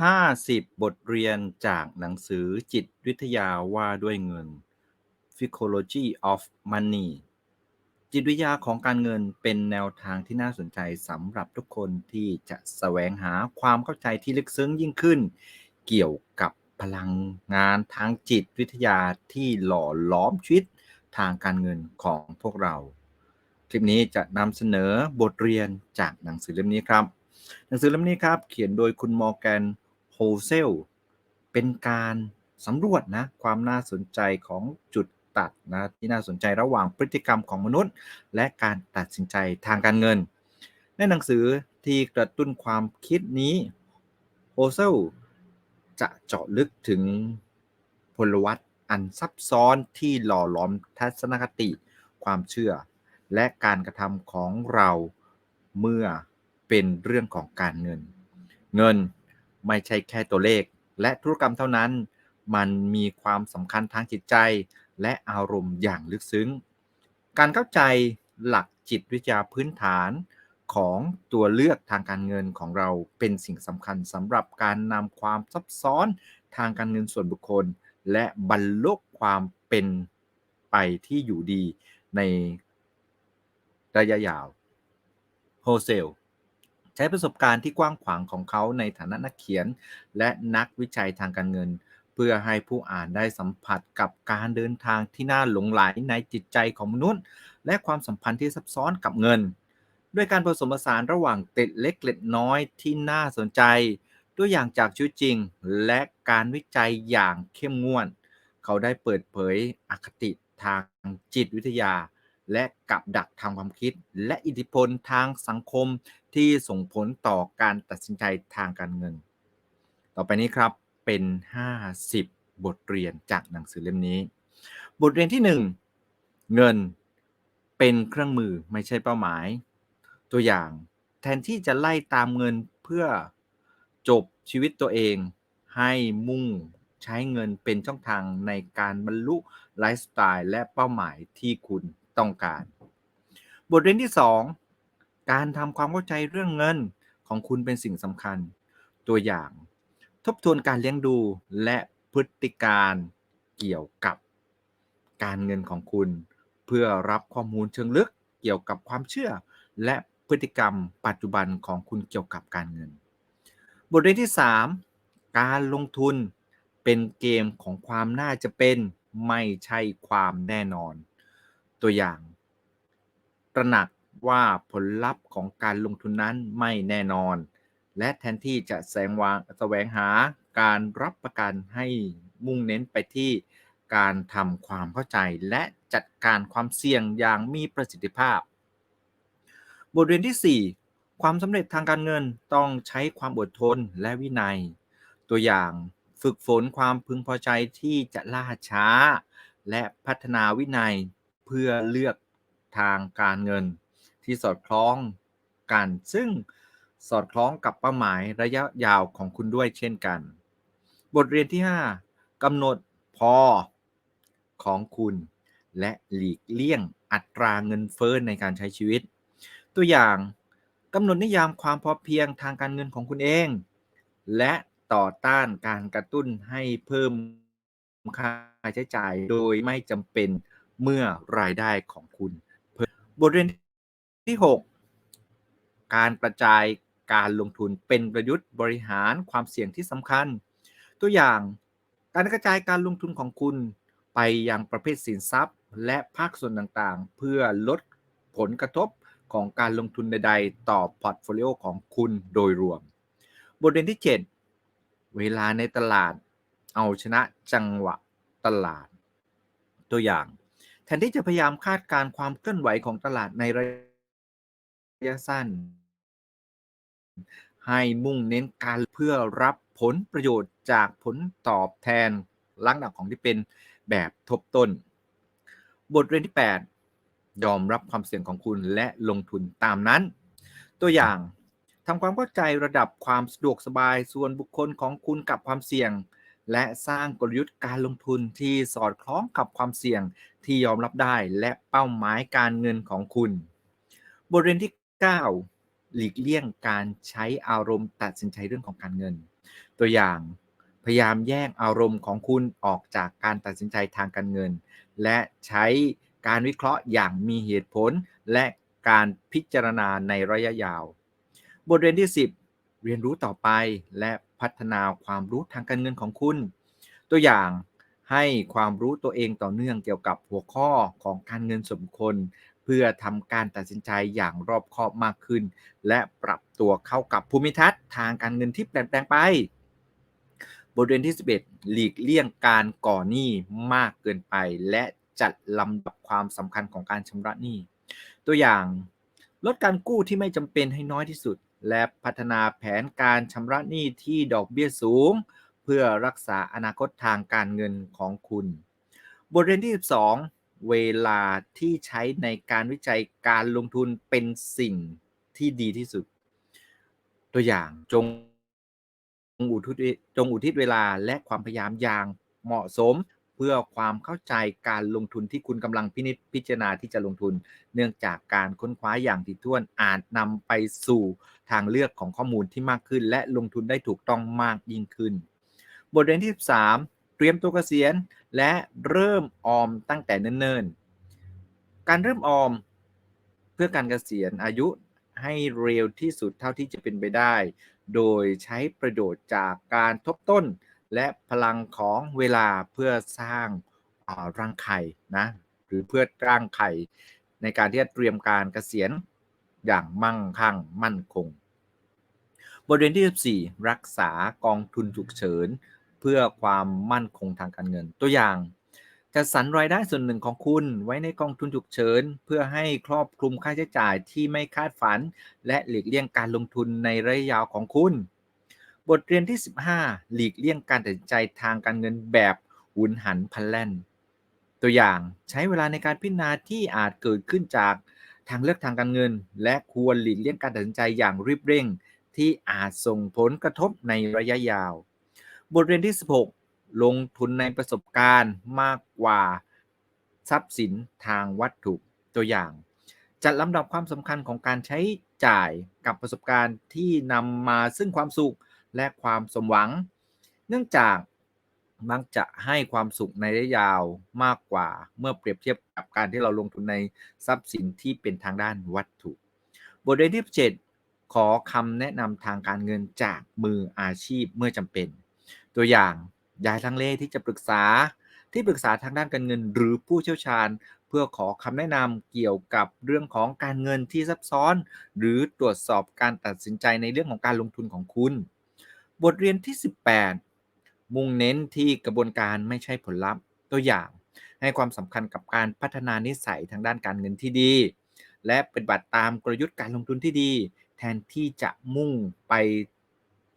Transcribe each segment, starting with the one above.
50 บทเรียนจากหนังสือจิตวิทยาว่าด้วยเงิน Psychology of Money จิตวิทยาของการเงินเป็นแนวทางที่น่าสนใจสำหรับทุกคนที่จะแสวงหาความเข้าใจที่ลึกซึ้งยิ่งขึ้น เกี่ยวกับพลังงานทางจิตวิทยาที่หล่อล้อมชีวิตทางการเงินของพวกเรา คลิปนี้จะนำเสนอบทเรียนจากหนังสือเล่มนี้ครับหนังสือเล่มนี้ครับ เขียนโดยคุณมอร์แกน โฮเซลเป็นการสำรวจนะความน่าสนใจของจุดตัดนะที่น่าสนใจระหว่างพฤติกรรมของมนุษย์ และการตัดสินใจทางการเงิน ในหนังสือที่กระตุ้นความคิดนี้โฮเซลจะเจาะลึกถึงพลวัตอันซับซ้อนที่หล่อหลอมทัศนคติ ความเชื่อ และการกระทำของเราเมื่อเป็นเรื่องของการเงิน เงิน ไม่ใช่แค่ตัวเลข และธุรกรรมเท่านั้น มันมีความสำคัญทางจิตใจ และอารมณ์อย่างลึกซึ้ง การเข้าใจหลักจิตวิทยาพื้นฐานของตัวเลือกทางการเงินของเราเป็นสิ่งสำคัญสำหรับการนำความซับซ้อนทางการเงินส่วนบุคคล และบรรลุความเป็นไปที่อยู่ดีในระยะยาวโฮเซล ใช้ประสบการณ์ที่กว้างขวางของเขาในฐานะนักเขียน และนักวิจัยทางการเงิน เพื่อให้ผู้อ่านได้สัมผัสกับการเดินทางที่น่าหลงไหลในจิตใจของมนุษย์ และความสัมพันธ์ที่ซับซ้อนกับเงิน ด้วยการผสมผสานระหว่างเกล็ดเล็กเกล็ดน้อยที่น่าสนใจ ตัวอย่างจากชีวิตจริง และการวิจัยอย่างเข้มงวด เขาได้เปิดเผยอคติทางจิตวิทยา และกับดักทางความคิด และอิทธิพลทางสังคมที่ส่งผลต่อการตัดสินใจทางการเงิน ต่อไปนี้ครับเป็น 50 บทเรียนจากหนังสือเล่มนี้ บทเรียนที่ 1 เงินเป็นเครื่องมือไม่ใช่เป้าหมาย ตัวอย่างแทนที่จะไล่ตามเงินเพื่อจบชีวิตตัวเอง ให้มุ่งใช้เงินเป็นช่องทางในการบรรลุไลฟ์สไตล์และเป้าหมายที่คุณ ต้องการ บทเรียนที่ 2 การทำความเข้าใจเรื่องเงินของคุณเป็นสิ่งสำคัญ ตัวอย่าง ทบทวนการเลี้ยงดูและพฤติการเกี่ยวกับการเงินของคุณ เพื่อรับข้อมูลเชิงลึกเกี่ยวกับความเชื่อ และพฤติกรรมปัจจุบันของคุณเกี่ยวกับการเงิน บทเรียนที่ 3 การลงทุนเป็นเกมของความน่าจะเป็นไม่ใช่ความแน่นอน ตัวอย่าง ตระหนักว่าผลลัพธ์ของการลงทุนนั้นไม่แน่นอน และแทนที่จะแสวงวางแสวงหาการรับประกันให้มุ่งเน้นไปที่การทำความเข้าใจและจัดการความเสี่ยงอย่างมีประสิทธิภาพ บทเรียนที่ 4 ความสำเร็จทางการเงินต้องใช้ความอดทนและวินัย ตัวอย่างฝึกฝนความพึงพอใจที่จะล่าช้า และพัฒนาวินัย เพื่อเลือกทางการเงินที่สอดคล้องกัน ซึ่งสอดคล้องกับเป้าหมายระยะยาวของคุณด้วยเช่นกัน บทเรียนที่ 5กำหนดพอของคุณ และหลีกเลี่ยงอัตราเงินเฟ้อในการใช้ชีวิต ตัวอย่างกำหนดนิยามความพอเพียงทางการเงินของคุณเอง และต่อต้านการกระตุ้นให้เพิ่มค่าใช้จ่ายโดยไม่จำเป็น เมื่อรายได้ของคุณเพิ่มบทเรียนที่ 6 การกระจายการลงทุนเป็นประยุทธ์บริหารความเสี่ยงที่สำคัญ ตัวอย่างการกระจายการลงทุนของคุณ ไปยังประเภทสินทรัพย์ และภาคส่วนต่างๆ เพื่อลดผลกระทบของการลงทุนใด ๆ ต่อพอร์ตโฟลิโอของคุณโดยรวม บทเรียนที่ 7 เวลาในตลาด เอาชนะจังหวะตลาด ตัวอย่าง นที่จะพยายามคาดการความเคลื่อนไหวของตลาดในระยะสั้น ให้มุ่งเน้นการเพื่อรับผลประโยชน์จากผลตอบแทนลักษณะของที่เป็นแบบทบต้น บทเรียนที่ 8 ยอมรับความเสี่ยงของคุณและลงทุนตามนั้น ตัวอย่างทำความเข้าใจระดับความสะดวกสบายส่วนบุคคลของคุณกับความเสี่ยง และสร้างกลยุทธ์การลงทุนที่สอดคล้องกับความเสี่ยงที่ยอมรับได้และเป้าหมายการเงินของคุณ บทเรียนที่ 9 หลีกเลี่ยงการใช้อารมณ์ตัดสินใจเรื่องของการเงิน ตัวอย่างพยายามแยกอารมณ์ของคุณออกจากการตัดสินใจทางการเงิน และใช้การวิเคราะห์อย่างมีเหตุผล และการพิจารณาในระยะยาว บทเรียนที่ 10 เรียนรู้ต่อไปและ พัฒนาความรู้ทางการเงินของคุณ ตัวอย่างให้ความรู้ตัวเองต่อเนื่องเกี่ยวกับหัวข้อของการเงินส่วนบุคคลเพื่อทำการตัดสินใจอย่างรอบคอบมากขึ้น และปรับตัวเข้ากับภูมิทัศน์ทางการเงินที่เปลี่ยนแปลงไป บทเรียนที่ 11 หลีกเลี่ยงการก่อหนี้มากเกินไป และจัดลำดับความสำคัญของการชำระหนี้ ตัวอย่าง ลดการกู้ที่ไม่จำเป็นให้น้อยที่สุด และพัฒนาแผนการชำระหนี้ที่ดอกเบี้ยสูง เพื่อรักษาอนาคตทางการเงินของคุณ บทเรียนที่ 12 เวลาที่ใช้ในการวิจัยการลงทุนเป็นสิ่งที่ดีที่สุด ตัวอย่างจงอุทิศจงอุทิศเวลาและความพยายามอย่างเหมาะสม พื่อความเข้าใจการลงทุนที่คุณกำลังพินิจพิจารณาที่จะลงทุน เนื่องจากการค้นคว้าอย่างถี่ถ้วนอาจนำไปสู่ทางเลือกของข้อมูลที่มากขึ้น และลงทุนได้ถูกต้องมากยิ่งขึ้น บทเรียนที่ 13 เตรียมตัวเกษียณ และเริ่มออมตั้งแต่เนิ่นๆ การเริ่มออมเพื่อการเกษียณอายุให้เร็วที่สุดเท่าที่จะเป็นไปได้ โดยใช้ประโยชน์จากการทบต้น และพลังของเวลาเพื่อสร้างร่างไข่นะหรือเพื่อร่างไข่ในการที่จะเตรียมการเกษียณอย่างมั่งคั่งมั่นคง บทเรียนที่ 14 รักษากองทุนฉุกเฉิน เพื่อความมั่นคงทางการเงินตัวอย่างจัดสรรรายได้ส่วนหนึ่งของคุณไว้ในกองทุนฉุกเฉิน เพื่อให้ครอบคลุมค่าใช้จ่ายที่ไม่คาดฝัน และหลีกเลี่ยงการลงทุนในระยะยาวของคุณ บทเรียนที่ 15 หลีกเลี่ยงการตัดสินใจทางการเงินแบบหุนหันพลันแล่น ตัวอย่างใช้เวลาในการพิจารณาที่อาจเกิดขึ้นจากทางเลือกทางการเงิน และควรหลีกเลี่ยงการตัดสินใจอย่างรีบเร่ง ที่อาจส่งผลกระทบในระยะยาว บทเรียนที่ 16 ลงทุนในประสบการณ์มากกว่าทรัพย์สินทางวัตถุตัวอย่าง จัดลำดับความสำคัญของการใช้จ่ายกับประสบการณ์ที่นำมาซึ่งความสุข และความสมหวัง เนื่องจากมักจะให้ความสุขในระยะยาวมากกว่าเมื่อเปรียบเทียบกับการที่เราลงทุนในทรัพย์สินที่เป็นทางด้านวัตถุ บทเรียนที่7ขอคำแนะนำทางการเงินจากมืออาชีพเมื่อจำเป็น ตัวอย่างยายทางเล่ที่จะปรึกษาที่ปรึกษาทางด้านการเงิน หรือผู้เชี่ยวชาญ เพื่อขอคำแนะนำเกี่ยวกับเรื่องของการเงินที่ซับซ้อน หรือตรวจสอบการตัดสินใจในเรื่องของการลงทุนของคุณ บทเรียนที่ 18 มุ่งเน้นที่กระบวนการไม่ใช่ผลลัพธ์ตัวอย่าง ให้ความสำคัญกับการพัฒนานิสัยทางด้านการเงินที่ดี และปฏิบัติตามกลยุทธ์การลงทุนที่ดี แทนที่จะมุ่งไป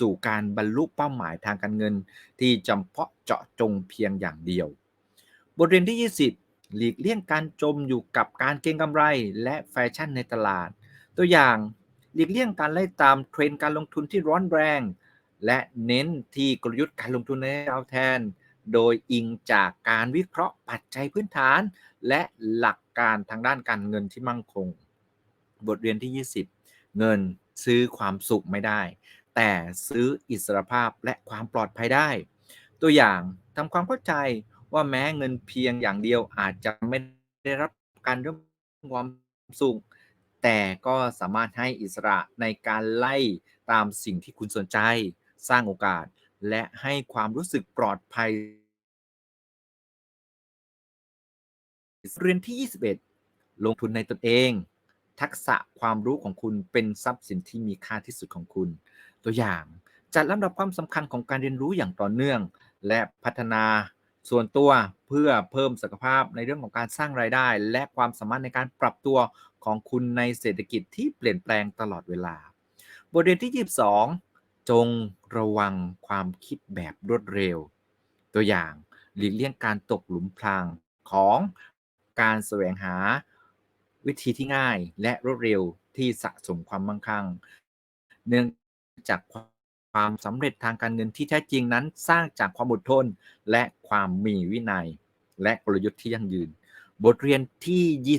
สู่การบรรลุเป้าหมายทางการเงิน ที่จำเพาะเจาะจงเพียงอย่างเดียว บทเรียนที่ 20 หลีกเลี่ยงการจมอยู่กับการเก็งกำไรและแฟชั่นในตลาด ตัวอย่างหลีกเลี่ยงการไล่ตามเทรนด์การลงทุนที่ร้อนแรง และเน้นที่กลยุทธ์การลงทุนในดาวแทน โดยอิงจากการวิเคราะห์ปัจจัยพื้นฐาน และหลักการทางด้านการเงินที่มั่งคง บทเรียนที่ 20 เงินซื้อความสุขไม่ได้ แต่ซื้ออิสรภาพและความปลอดภัยได้ ตัวอย่างทำความเข้าใจว่าแม้เงินเพียงอย่างเดียวอาจจะไม่ได้รับการเรื่องความสุขแต่ก็สามารถให้อิสระในการไล่ตามสิ่งที่คุณสนใจ สร้างโอกาส และให้ความรู้สึกปลอดภัย เรียนที่ 21 ลงทุนในตนเอง ทักษะความรู้ของคุณเป็นทรัพย์สินที่มีค่าที่สุดของคุณ ตัวอย่างจัดลำดับความสำคัญของการเรียนรู้อย่างต่อเนื่อง และพัฒนาส่วนตัวเพื่อเพิ่มศักยภาพในเรื่องของการสร้างรายได้ และความสามารถในการปรับตัวของคุณในเศรษฐกิจที่เปลี่ยนแปลงตลอดเวลา บทเรียนที่ 22 จงระวังความคิดแบบรวดเร็ว ตัวอย่างหลีกเลี่ยงการตกหลุมพรางของการแสวงหาวิธีที่ง่ายและรวดเร็วที่สะสมความมั่งคั่ง เนื่องจากความสำเร็จทางการเงินที่แท้จริงนั้นสร้างจากความอดทนและความมีวินัย และกลยุทธ์ที่ยั่งยืน บทเรียนที่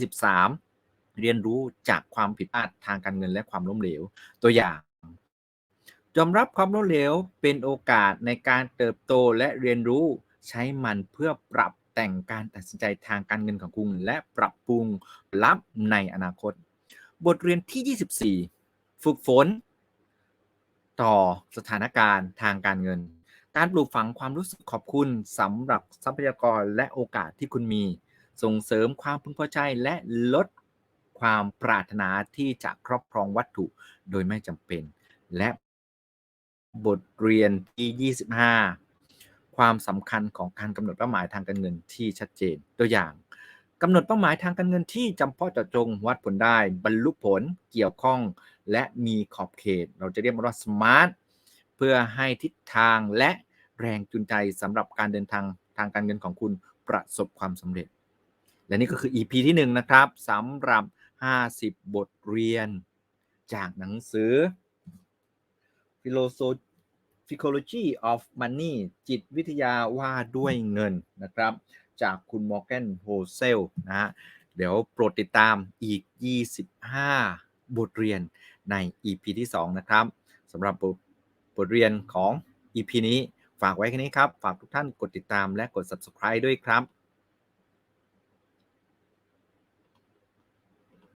23 เรียนรู้จากความผิดพลาดทางการเงินและความล้มเหลว ตัวอย่าง ยอมรับความล้มเหลวเป็นโอกาสในการเติบโตและเรียนรู้ ใช้มันเพื่อปรับแต่งการตัดสินใจทางการเงินของคุณ และปรับปรุงลับในอนาคต บทเรียนที่ 24 ฝึกฝน ต่อสถานการณ์ทางการเงิน การปลูกฝังความรู้สึกขอบคุณสำหรับทรัพยากรและโอกาสที่คุณมี ส่งเสริมความพึงพอใจและลดความปรารถนาที่จะครอบครองวัตถุโดยไม่จำเป็น และ บทเรียนที่ 25 ความสำคัญของการกำหนดเป้าหมายทางการเงินที่ชัดเจน ตัวอย่างกำหนดเป้าหมายทางการเงินที่จำเพาะเจาะจงวัดผลได้ บรรลุผลเกี่ยวข้อง และมีขอบเขต เราจะเรียกมันว่าสมาร์ทเพื่อให้ทิศทางและแรงจูงใจสำหรับการเดินทางทางการเงินของคุณประสบความสำเร็จ และนี่ก็คือ EP ที่1นะครับสำหรับ 50 บทเรียน จากหนังสือ Philosophy of Money จิตวิทยาว่าด้วยเงินนะครับ จากคุณมอร์แกนโฮเซลนะฮะเดี๋ยวโปรดติดตามอีก 25 บทเรียนใน EP ที่ 2 นะครับสำหรับบทบทเรียนของ EP นี้ฝากไว้แค่นี้ครับ ฝากทุกท่านกดติดตามและกด Subscribe ด้วยครับ